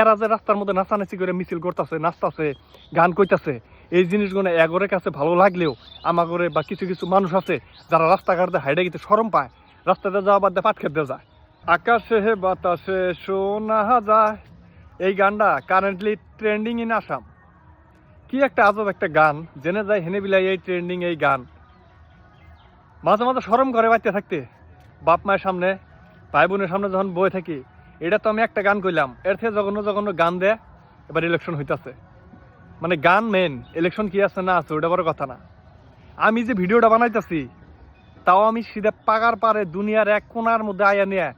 এরা যে রাস্তার মধ্যে নাচানাচি করে মিছিল করতেছে, নাচতাছে, গান কইতাছে, এই জিনিসগুলো এগরের কাছে ভালো লাগলেও আমাগরে বা কিছু কিছু মানুষ আছে যারা রাস্তাঘাটে হাইডে গেতে সরম পায় রাস্তাতে যাওয়া বাদ দিয়ে পাট খেতে যায়। আকাশে হে বাতাসে শোনা যায়, এই গানটা কারেন্টলি ট্রেন্ডিং ইন আসাম কি একটা আজব একটা গান, জেনে যায় হেনে বিলাই এই ট্রেন্ডিং এই গান। মাঝে মাঝে সরম করে বাড়তে থাকতে। বাপ মায়ের সামনে, ভাই বোনের সামনে যখন বয়ে থাকি এটা তো আমি একটা গান কইলাম। এর থেকে জঘন্য জঘন্য গান দেয় এবার ইলেকশন হইতাছে। মানে গান মেন ইলেকশন কি আছে না আছে, ওটা বড় কথা না। আমি যে ভিডিওটা বানাইতেছি, তাও আমি সিধা পাগার পারে দুনিয়ার এক কোনার মধ্যে আয়া নিয়ে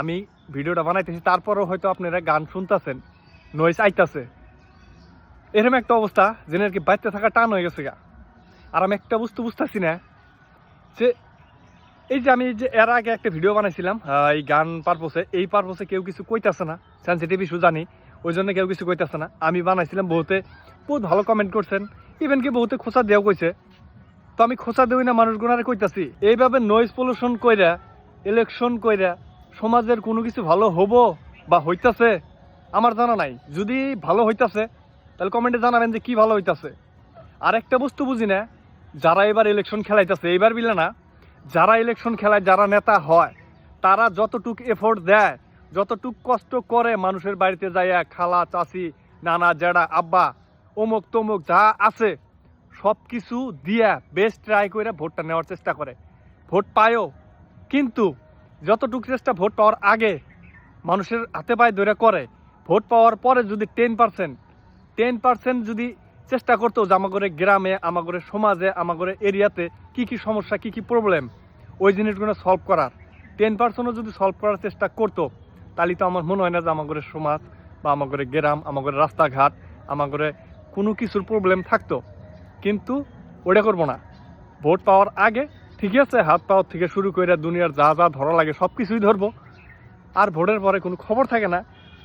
আমি ভিডিওটা বানাইতেছি, তারপরেও হয়তো আপনারা গান শুনতেছেন নয়েস আইতাছে। এরকম একটা অবস্থা যেন আর কি বাড়তে থাকা টান হয়ে গেছে গা। আর আমি একটা বুঝতে বুঝতেছি না, যে এই যে আমি যে এর আগে একটা ভিডিও বানাইছিলাম এই গান পারপোসে এই পারপোসে কেউ কিছু কইতাছে না। সেন্সিটিভ ইস্যু জানি, ওই জন্য কেউ কিছু কইতাছে না। আমি বানাইছিলাম বহুতে, বহুত ভালো কমেন্ট করছেন। ইভেন কি বহুতে খোঁচা দেও কইছে। তো আমি খোঁচা দেই না মানুষগুনারে কইতাছি, এইভাবে নয়েজ পলিউশন কইরা ইলেকশন কইরা, সমাজের কোনো কিছু ভালো হব বা হইতাছে, আমার জানা নাই। যদি ভালো হইতাছে, তাহলে কমেন্টে জানাবেন যে কি ভালো হইতাছে। আর একটা বস্তু বুঝি না, যারা এবার ইলেকশন খেলাইতেছে, এইবার বিলে না যারা ইলেকশন খেলায় যারা নেতা হয়, তারা যতটুক এফোর্ট দেয়, যতটুক কষ্ট করে মানুষের বাড়িতে যাইয়া খালা, চাচি, নানা জেডা আব্বা, অমুক তমুক যা আছে সব কিছু দিয়া বেস্ট ট্রাই করে ভোটটা নেওয়ার চেষ্টা করে। ভোট পায়ও, কিন্তু যতটুক চেষ্টা ভোট পাওয়ার আগে মানুষের হাতে পায়ে ধরে করে, ভোট পাওয়ার পরে যদি টেন পার্সেন্ট টেন পার্সেন্ট যদি চেষ্টা করতো যে আমাগরে গ্রামে, আমাগরে সমাজে, আমাগরে এরিয়াতে কি কি সমস্যা, কি কি প্রবলেম ওই জিনিসগুলো সলভ করার। টেন পার্সেন্টও যদি সলভ করার চেষ্টা করতো, তাহলে তো আমার মনে হয় না যে আমাগরে সমাজ বা আমাগরে গ্রাম, আমাগরে রাস্তাঘাট, আমাগরে কোনো কিছুর প্রবলেম থাকতো। কিন্তু ওটা করব না। ভোট পাওয়ার আগে ঠিকই আছে, হাত পাওয়ার থেকে শুরু করে দুনিয়ার যা যা ধরা লাগে সব কিছুই ধরবো। আর ভোটের পরে কোনো খবর থাকে না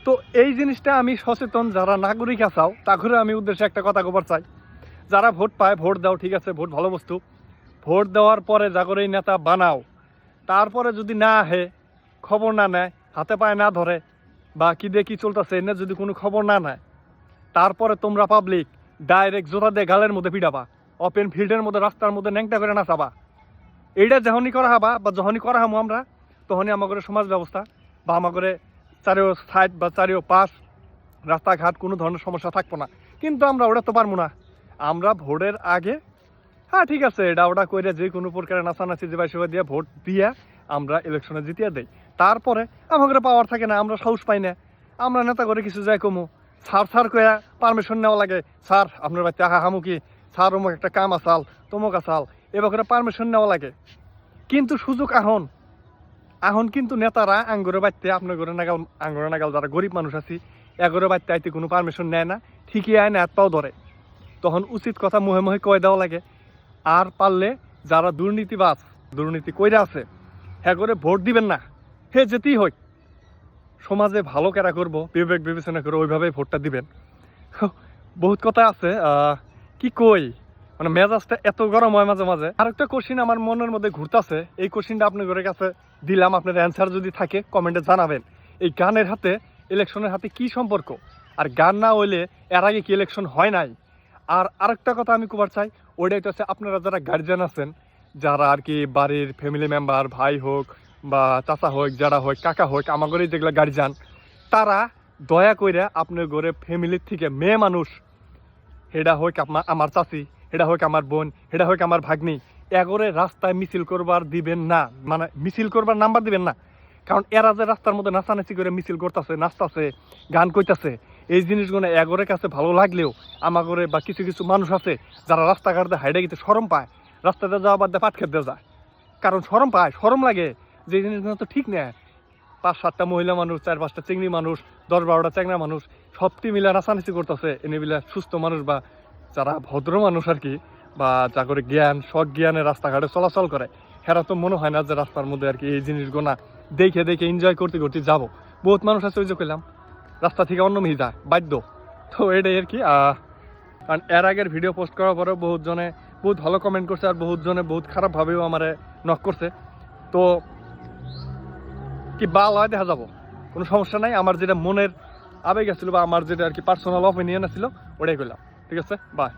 তো এই জিনিসটা আমি সচেতন যারা নাগরিক আসাও তাদের আমি উদ্দেশ্যে একটা কথা কবার চাই। যারা ভোট পায়, ভোট দাও, ঠিক আছে, ভোট ভালো বস্তু। ভোট দেওয়ার পরে জাগরে নেতা বানাও, তারপরে যদি না আহে, খবর না নেয়, হাতে পায়ে না ধরে, বা কি দিয়ে কি চলতেছে, এনে যদি কোনো খবর না নেয়, তারপরে তোমরা পাবলিক ডাইরেক্ট জোড়া দিয়ে গালের মধ্যে পিডাবা ওপেন ফিল্ডের মধ্যে, রাস্তার মধ্যে ন্যাংটা করে নাচাবা। এইটা যখনই করা হবা, বা যখনই করা হামো আমরা, তখনই আমাদের সমাজ ব্যবস্থা, বা আমাদের চারিও সাইড বা চারিও পাশ, রাস্তাঘাট কোনো ধরনের সমস্যা থাকব না। কিন্তু আমরা ওটা তো পারব না। আমরা ভোটের আগে হ্যাঁ ঠিক আছে, এটা ওটা করে যে কোনো প্রকারের নাচানাচি যে বাইসে দিয়ে ভোট দিয়ে আমরা ইলেকশনে জিতিয়ে দেই। তারপরে আমাদের পাওয়ার থাকে না, আমরা সাহস পাই না। আমরা নেতা করে কিছু যাই কমু। স্যার স্যার করে পারমিশন নেওয়া লাগে। স্যার, আপনার বাচ্চা হা হামুকি স্যার, অমুক একটা কাম আসাল, তমুক আসাল। এবার করে পারমিশন নেওয়া লাগে। কিন্তু সুযোগ আহন। এখন কিন্তু নেতারা আঙ্গুরে বাড়তে আপনার ঘরে নাগাল, আঙ্গুরে নাগাল যারা গরিব মানুষ আছি, এগরে বাড়তে আইতে কোনো পারমিশন নেয় না, ঠিকই আয় না হাত পাও ধরে। তখন উচিত কথা মুহে মুহে কয়ে দেওয়া লাগে। আর পারলে যারা দুর্নীতিবাজ, দুর্নীতি কইরা আছে হ্যাঁ করে ভোট দিবেন না, হে যেতেই হয় সমাজে ভালো কেরা করব, বিবেক বিবেচনা করে ওইভাবে ভোটটা দিবেন। বহুত কথা আছে কি কই? মানে মেজাজটা এত গরম হয় মাঝে মাঝে। আরেকটা কোশ্চিন আমার মনের মধ্যে ঘুরতাছে। এই কোশ্চিনটা আপনাদের কাছে দিলাম। আপনার অ্যান্সার যদি থাকে কমেন্টে জানাবেন। এই গানের হাতে ইলেকশনের হাতে কি সম্পর্ক? আর গান না হইলে এর আগে কি ইলেকশন হয় নাই? আর আরেকটা কথা আমি কবার চাই ওইটাই হচ্ছে আপনারা যারা গার্জিয়ান আছেন, যারা আর কি বাড়ির ফ্যামিলি মেম্বার ভাই হোক বা চাচা হোক, যারা হোক, কাকা হোক আমাদের যেগুলো গার্জিয়ান তারা দয়া কইরা আপনার ঘরে ফ্যামিলির থেকে মেয়ে মানুষ, হেডা হোক আমা- আমার চাচি হেডা হোক আমার বোন এটা হোক আমার ভাগ্নি এগরে রাস্তায় মিছিল করবার দিবেন না। মানে মিছিল করবার নাম্বার দিবেন না। কারণ এরা যে রাস্তার মধ্যে নাচানাচি করে মিছিল করতেছে, নাচতাছে, গান কইতাছে, এই জিনিসগুলো এগরের কাছে ভালো লাগলেও আমাগরে বা কিছু কিছু মানুষ আছে যারা রাস্তাঘাটে হাইডে গেতে সরম পায় রাস্তাতে যাওয়া বাদ দিয়ে পাট খেতে যায়। কারণ সরম পায় সরম লাগে, যে জিনিসগুলো তো ঠিক না পাঁচ সাতটা মহিলা মানুষ, চার পাঁচটা চিংড়ি মানুষ, দশ বারোটা চ্যাংরা মানুষ সবটি মিলে নাচানাচি করতেছে, এনে মিলে সুস্থ মানুষ বা যারা ভদ্র মানুষ আর কি, বা যা করে জ্ঞান, সৎ জ্ঞানে রাস্তাঘাটে চলাচল করে, হেরা তো মনে হয় না যে রাস্তার মধ্যে আর কি এই জিনিসগুলো না দেখে দেখে এনজয় করতে করতে যাব। বহুত মানুষ আছে ওই যে কইলাম, রাস্তা থেকে অন্য মিহি যায় বাধ্য। তো এটাই আর কি কারণ এর আগের ভিডিও পোস্ট করার পরেও বহুত জনে বহুত ভালো কমেন্ট করছে আর বহুত জনে বহুত খারাপভাবেও আমার নক করছে। তো কি বাল হয় দেখা যাব। কোনো সমস্যা নাই, আমার যেটা মনের আবেগ আসছিল বা আমার যেটা আর কি পার্সোনাল অপিনিয়ন ছিল ওটাই করলাম ঠিক আছে? বাই